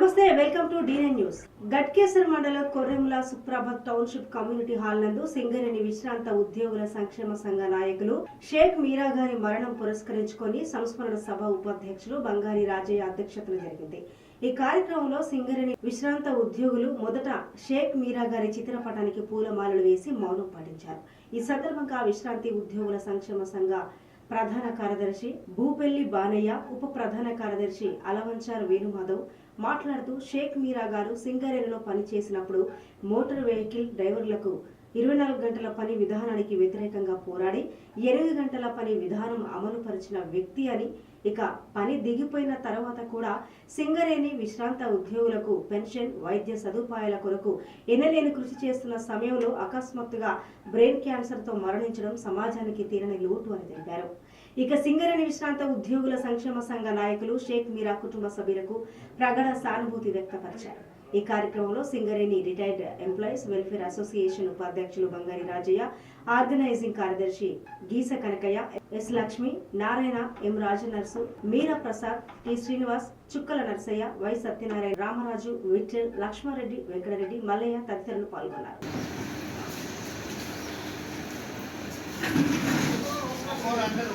నమస్తే welcome to DN news. Ghatkesar మండలం Korremula Suprabhat township community hall నందు సింగరేణి విశ్రాంత ఉద్యోగుల సంక్షేమ సంఘ నాయకులు షేక్ మీరా గారి మరణం పురస్కరించుకొని సంస్మరణ సభ ఉపాధ్యక్షులు బంగారి రాజయ్య అధ్యక్షతన జరిగింది. ఈ కార్యక్రమంలో సింగరేణి విశ్రాంత ఉద్యోగులు మొదట షేక్ మీరా గారి చిత్రపటానికి పూలమాలలు వేసి మౌనం పాటించారు. ఈ సందర్భంగా విశ్రాంతి ఉద్యోగుల సంక్షేమ సంఘ ప్రధాన కార్యదర్శి భూపెల్లి బానయ్య ఉప ప్రధాన కార్యదర్శి అలవంచార్ వేణుమాధవ్. మాట్లాడుతూ షేక్ మీరా గారు సింగరేణిలో పనిచేసినప్పుడు మోటార్ వెహికల్ డ్రైవర్లకు ఇరవై నాలుగు గంటల పని విధానానికి వ్యతిరేకంగా పోరాడి ఎనిమిది గంటల పని విధానం అమలుపరిచిన వ్యక్తి అని ఇక పని దిగిపోయిన తర్వాత కూడా సింగరేణి విశ్రాంత ఉద్యోగులకు పెన్షన్ వైద్య సదుపాయాల కొరకు ఎనలేని కృషి చేస్తున్న సమయంలో అకస్మాత్తుగా బ్రెయిన్ క్యాన్సర్తో మరణించడం సమాజానికి తీరని లోటు అని తెలిపారు. ఇక సింగరేణి విశ్రాంత ఉద్యోగుల సంక్షేమ సంఘ నాయకులు షేక్ మీరా కుటుంబ సభ్యులకు ప్రగాఢ సానుభూతి వ్యక్తపరిచారు. ఈ కార్యక్రమంలో Singareni retired employees welfare association ఉపాధ్యక్షులు బంగారి రాజయ్య ఆర్గనైజింగ్ కార్యదర్శి Geesa Kanakaiah S Lakshmi Narayana M Rajanarsu Meera Prasad T Srinivas Chukkala Narsaiah Y Satyanarayana Ramaraju Vithal Laxmareddy Venkatareddy Mallaiah తదితరులు పాల్గొన్నారు. అందరూ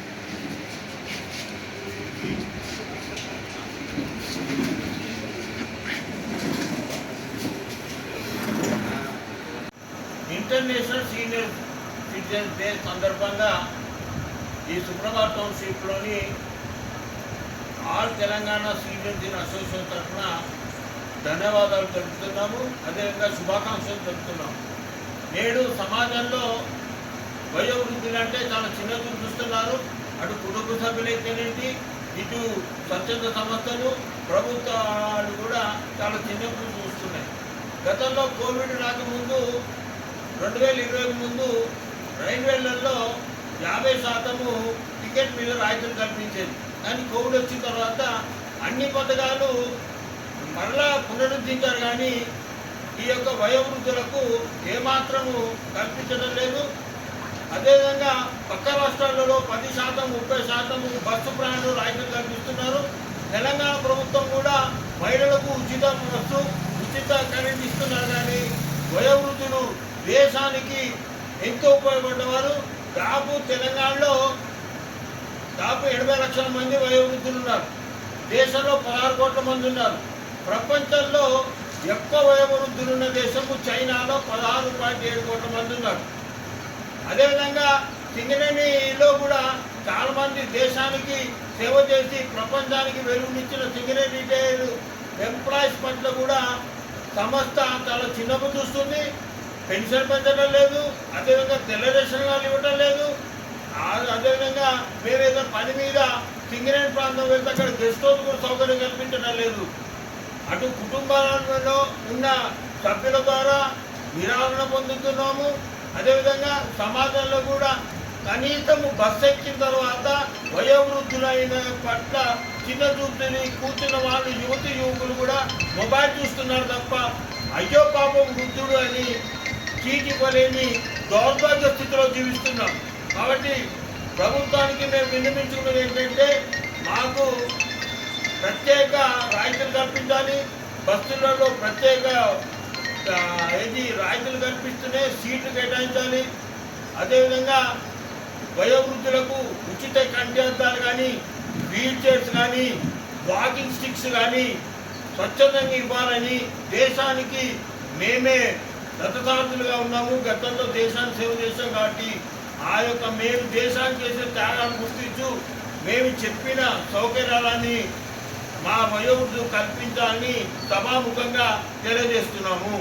ఇంటర్నేషనల్ సీనియర్ సిటిజన్స్ డే సందర్భంగా ఈ సుప్రభాత్ టౌన్షిప్లోని ఆల్ తెలంగాణ సీనియర్ దీని association తరఫున ధన్యవాదాలు తెలుపుతున్నాము. అదేవిధంగా శుభాకాంక్షలు తెలుపుతున్నాము. నేడు సమాజంలో వయోవృద్ధులు అంటే చాలా చిన్న చూస్తున్నారు. అటు కుటుంబ సభ్యులైతేనేంటి? ఇటు స్వచ్ఛంద సంస్థలు ప్రభుత్వాలు కూడా చాలా చిన్న చూస్తున్నాయి. గతంలో కోవిడ్ రాకముందు రెండు వేల ఇరవై ముందు రైల్వేలలో యాభై శాతము టికెట్ మీద రాయితీలు కల్పించేది. కానీ కోవిడ్ వచ్చిన తర్వాత అన్ని పథకాలు మరలా పునరుద్ధరించారు కానీ ఈ యొక్క వయోవృద్ధులకు ఏమాత్రము కల్పించడం లేదు. అదేవిధంగా పక్క రాష్ట్రాలలో పది శాతం ముప్పై శాతం బస్సు ప్రయాణాలు రాయితీలు కల్పిస్తున్నారు. తెలంగాణ ప్రభుత్వం కూడా మహిళలకు ఉచిత బస్సు ఉచిత కరెంట్ ఇస్తున్నారు కానీ వయోవృద్ధులు దేశానికి ఎంతో ఉపయోగపడ్డవారు దాపు తెలంగాణలో దాపు ఎనభై లక్షల మంది వయోవృద్ధులు ఉన్నారు. దేశంలో పదహారు కోట్ల మంది ఉన్నారు. ప్రపంచంలో ఎక్కువ వయోవృద్ధులు ఉన్న దేశము చైనాలో పదహారు పాయింట్ ఏడు కోట్ల మంది ఉన్నారు. అదేవిధంగా సింగరేణిలో కూడా చాలామంది దేశానికి సేవ చేసి ప్రపంచానికి వెలుగునిచ్చిన సింగరేణి రిటైల్ ఎంప్లాయీస్ పట్ల కూడా సంస్థ చాలా చిన్నపు చూస్తుంది. పెన్షన్ పెంచడం లేదు అదేవిధంగా తెల్ల రేషన్ కార్డులు ఇవ్వడం లేదు. అదేవిధంగా వేరే ఏదో పని మీద సింగరేణి ప్రాంతం వెళ్తే అక్కడ గెస్ట్ హౌస్ కూడా సౌకర్యం కల్పించడం లేదు. అటు కుటుంబాలలో ఉన్న సభ్యుల ద్వారా నిరాదరణ పొందుతున్నాము. అదేవిధంగా సమాజంలో కూడా కనీసం బస్సు ఎక్కిన తర్వాత వయోవృద్ధులైన పట్ల చిన్న చూపుని కూర్చున్న వాళ్ళు యువతి యువకులు కూడా మొబైల్ చూస్తున్నారు తప్ప అయ్యో పాపం వృద్ధుడు అని చీటివ్వలేని దౌర్భాగ్య స్థితిలో జీవిస్తున్నాం. కాబట్టి ప్రభుత్వానికి మేము విన్నపించుకున్నది ఏంటంటే మాకు ప్రత్యేక రాయితీలు కల్పించాలి. బస్సులలో ప్రత్యేక ఏది రాయితీలు కల్పిస్తూనే సీట్లు కేటాయించాలి. అదేవిధంగా వయోవృద్ధులకు ఉచిత కంటి కానీ వీల్ చైర్స్ కానీ వాకింగ్ స్టిక్స్ కానీ స్వచ్ఛందంగా ఇవ్వాలని దేశానికి మేమే దత్తదారులుగా ఉన్నాము. గతంలో దేశాన్ని సేవ చేశాం కాబట్టి ఆ యొక్క మేము దేశానికి చేసే త్యాగాన్ని గుర్తించు. మేము చెప్పిన సౌకర్యాలని మా వయోవృద్ధులు కల్పించాలని సభాముఖంగా తెలియజేస్తున్నాము.